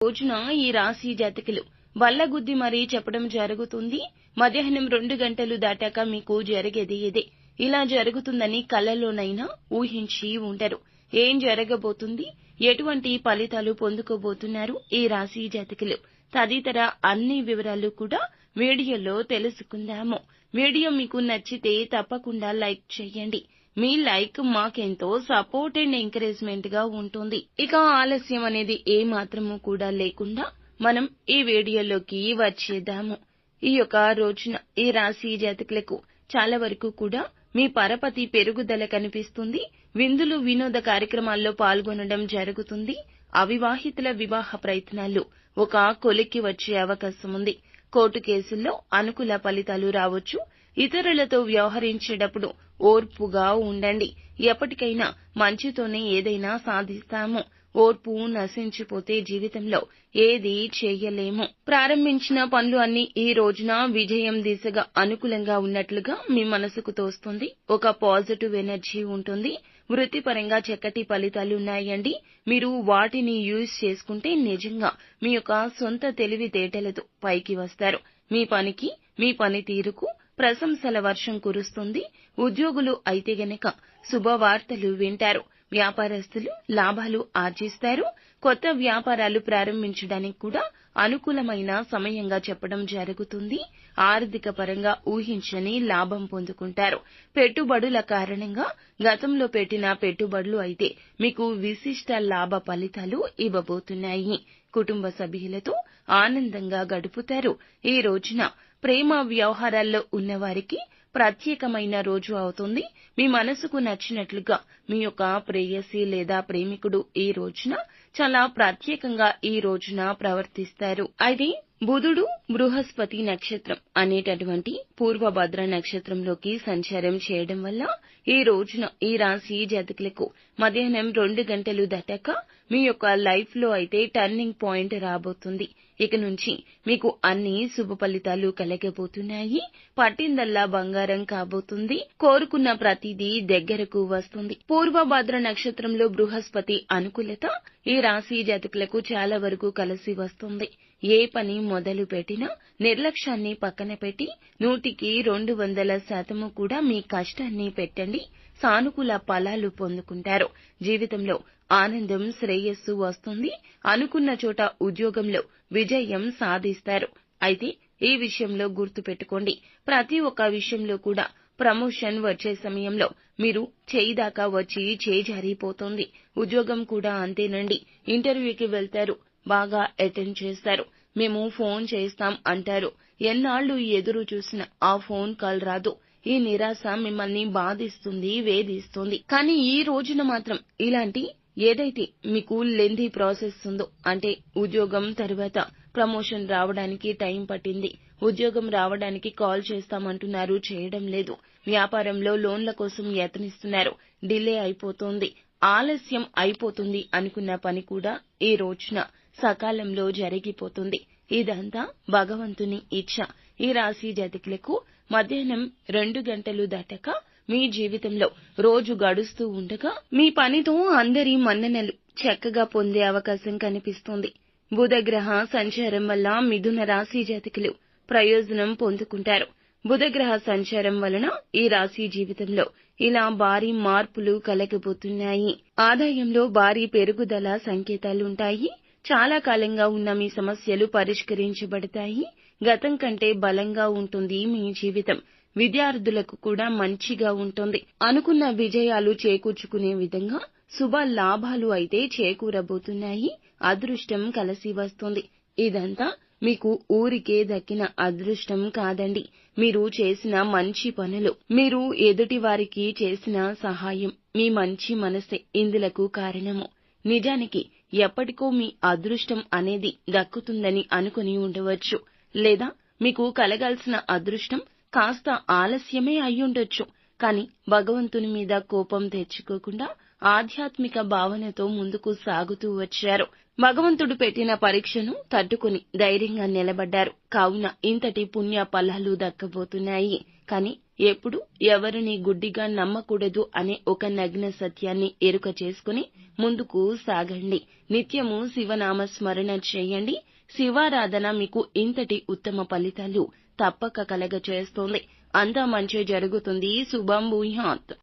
రోజున ఈ రాశి జాతకులు. వల్లగుద్ది మరీ చెప్పడం జరుగుతుంది. మధ్యాహ్నం రెండు గంటలు దాటాక మీకు జరిగేది ఇదే. ఇలా జరుగుతుందని కళ్ళలోనైనా ఊహించి ఉంటారు ఏం జరగబోతుంది? ఎటువంటి ఫలితాలు పొందుకోబోతున్నారు ఈ రాశి జాతకులు? తదితర అన్ని వివరాలు కూడా వీడియోలో తెలుసుకుందాము. వీడియో మీకు నచ్చితే తప్పకుండా లైక్ చేయండి. మీ లైక్ మాకెంతో సపోర్ట్ అండ్ ఎంకరేజ్మెంట్గా ఉంటుంది. ఇక ఆలస్యం అనేది ఏ మాత్రము కూడా లేకుండా మనం ఈ వీడియోలోకి వచ్చేద్దాము. ఈ యొక్క రోజున ఈ రాశి జాతకులకు చాలా వరకు కూడా మీ పరపతి పెరుగుదల కనిపిస్తుంది. విందులు వినోద కార్యక్రమాల్లో పాల్గొనడం జరుగుతుంది. అవివాహితుల వివాహ ప్రయత్నాలు ఒక కొలిక్కి వచ్చే అవకాశం ఉంది. కోర్టు కేసుల్లో అనుకూల ఫలితాలు రావచ్చు. ఇతరులతో వ్యవహరించేటప్పుడు ఓర్పుగా ఉండండి. ఎప్పటికైనా మంచితోనే ఏదైనా సాధిస్తాము. ఓర్పు నశించిపోతే జీవితంలో ఏది చేయలేము. ప్రారంభించిన పనులు అన్ని ఈ రోజున విజయం దిశగా అనుకూలంగా ఉన్నట్లుగా మీ మనసుకు తోస్తుంది. ఒక పాజిటివ్ ఎనర్జీ ఉంటుంది. వృత్తిపరంగా చక్కటి ఫలితాలు ఉన్నాయండి. మీరు వాటిని యూజ్ చేసుకుంటే నిజంగా మీ యొక్క సొంత తెలివితేటలతో పైకి వస్తారు. మీ పనికి మీ పనితీరుకు ప్రశంసల వర్షం కురుస్తుంది. ఉద్యోగులు అయితే గనక శుభవార్తలు వింటారు. వ్యాపారస్తులు లాభాలు ఆర్జిస్తారు. కొత్త వ్యాపారాలు ప్రారంభించడానికి కూడా అనుకూలమైన సమయంగా చెప్పడం జరుగుతుంది. ఆర్థిక పరంగా ఊహించని లాభం పొందుకుంటారు. పెట్టుబడుల కారణంగా గతంలో పెట్టిన పెట్టుబడులు అయితే మీకు విశిష్ట లాభ ఫలితాలు ఇవ్వబోతున్నాయి. కుటుంబ సభ్యులతో ఆనందంగా గడుపుతారు. ఈ రోజున ప్రేమ వ్యవహారాల్లో ఉన్నవారికి ప్రత్యేకమైన రోజు అవుతుంది. మీ మనసుకు నచ్చినట్లుగా మీ యొక్క ప్రేయసి లేదా ప్రేమికుడు ఈ రోజున చాలా ప్రత్యేకంగా ఈ రోజున ప్రవర్తిస్తారు. అయితే బుధుడు బృహస్పతి నక్షత్రం అనేటటువంటి పూర్వభద్ర నక్షత్రంలోకి సంచారం చేయడం వల్ల ఈ రోజున ఈ రాశి జాతకులకు మధ్యాహ్నం రెండు గంటలు దాటాక మీ యొక్క లైఫ్లో అయితే టర్నింగ్ పాయింట్ రాబోతుంది. ఇక నుంచి మీకు అన్ని శుభ ఫలితాలు కలగబోతున్నాయి. పట్టిందల్లా బంగారం కాబోతుంది. కోరుకున్న ప్రతిదీ దగ్గరకు వస్తుంది. పూర్వభద్ర నక్షత్రంలో బృహస్పతి అనుకూలత ఈ రాశి జాతకులకు చాలా వరకు కలిసి వస్తుంది. ఏ పని మొదలు పెట్టినా నిర్లక్ష్యాన్ని పక్కన పెట్టి నూటికి రెండు వందల శాతము కూడా మీ కష్టాన్ని పెట్టండి. సానుకూల ఫలాలు పొందుకుంటారు. జీవితంలో ఆనందం శ్రేయస్సు వస్తుంది అనుకున్న చోట ఉద్యోగంలో విజయం సాధిస్తారు. అయితే ఈ విషయంలో గుర్తు పెట్టుకోండి. ప్రతి ఒక్క విషయంలో కూడా ప్రమోషన్ వచ్చే సమయంలో మీరు చేయి దాకా వచ్చి చేజారిపోతుంది. ఉద్యోగం కూడా అంతేనండి. ఇంటర్వ్యూకి వెళ్తారు బాగా అటెండ్ చేస్తారు. మేము ఫోన్ చేస్తాం అంటారు. ఎన్నాళ్ళు ఎదురు చూసిన ఆ ఫోన్ కాల్ రాదు. ఈ నిరాశ మిమ్మల్ని బాధిస్తుంది వేధిస్తుంది. కానీ ఈ రోజున మాత్రం ఇలాంటి ఏదైతే మీకు లెందీ ప్రాసెస్ ఉందో అంటే ఉద్యోగం తర్వాత ప్రమోషన్ రావడానికి టైం పట్టింది ఉద్యోగం రావడానికి కాల్ చేస్తామంటున్నారు చేయడం లేదు. వ్యాపారంలో లోన్ల కోసం యత్నిస్తున్నారు డిలే అయిపోతోంది ఆలస్యం అయిపోతుంది అనుకున్న పని కూడా ఈ రోజున సకాలంలో జరిగిపోతుంది. ఇదంతా భగవంతుని ఇచ్చ ఈ రాశి జాతకులకు మధ్యాహ్నం రెండు గంటలు దాటాక మీ జీవితంలో రోజు గడుస్తూ ఉండగా మీ పనితో అందరి మన్ననలు చక్కగా పొందే అవకాశం కనిపిస్తుంది. బుధగ్రహ సంచారం వల్ల మిథున రాశి జాతకులు ప్రయోజనం పొందుకుంటారు. బుధగ్రహ సంచారం వలన ఈ రాశి జీవితంలో ఇలా భారీ మార్పులు కలగబోతున్నాయి. ఆదాయంలో భారీ పెరుగుదల సంకేతాలుంటాయి. చాలా కాలంగా ఉన్న మీ సమస్యలు పరిష్కరించబడతాయి. గతం కంటే బలంగా ఉంటుంది మీ జీవితం. విద్యార్థులకు కూడా మంచిగా ఉంటుంది. అనుకున్న విజయాలు చేకూర్చుకునే విధంగా శుభ లాభాలు అయితే చేకూరబోతున్నాయి. అదృష్టం కలిసి వస్తుంది. ఇదంతా మీకు ఊరికే దక్కిన అదృష్టం కాదండి. మీరు చేసిన మంచి పనులు మీరు ఎదుటి వారికి చేసిన సహాయం మీ మంచి మనసే ఇందులకు కారణము. నిజానికి ఎప్పటికో మీ అదృష్టం అనేది దక్కుతుందని అనుకుని ఉండవచ్చు. లేదా మీకు కలగాల్సిన అదృష్టం కాస్త ఆలస్యమే అయ్యుండొచ్చు. కానీ భగవంతుని మీద కోపం తెచ్చుకోకుండా ఆధ్యాత్మిక భావనతో ముందుకు సాగుతూ వచ్చారు. భగవంతుడు పెట్టిన పరీక్షను తట్టుకుని ధైర్యంగా నిలబడ్డారు. కావున ఇంతటి పుణ్య ఫలాలు దక్కబోతున్నాయి కానీ ఎప్పుడు ఎవరిని గుడ్డిగా నమ్మకూడదు అనే ఒక నగ్న సత్యాన్ని ఎరుక చేసుకుని ముందుకు సాగండి. నిత్యము శివనామ స్మరణ చేయండి. శివారాధన మీకు ఇంతటి ఉత్తమ ఫలితాలు తప్పక కలగ చేస్తుంది అంతా మంచి జరుగుతుంది శుభం భూయాత్.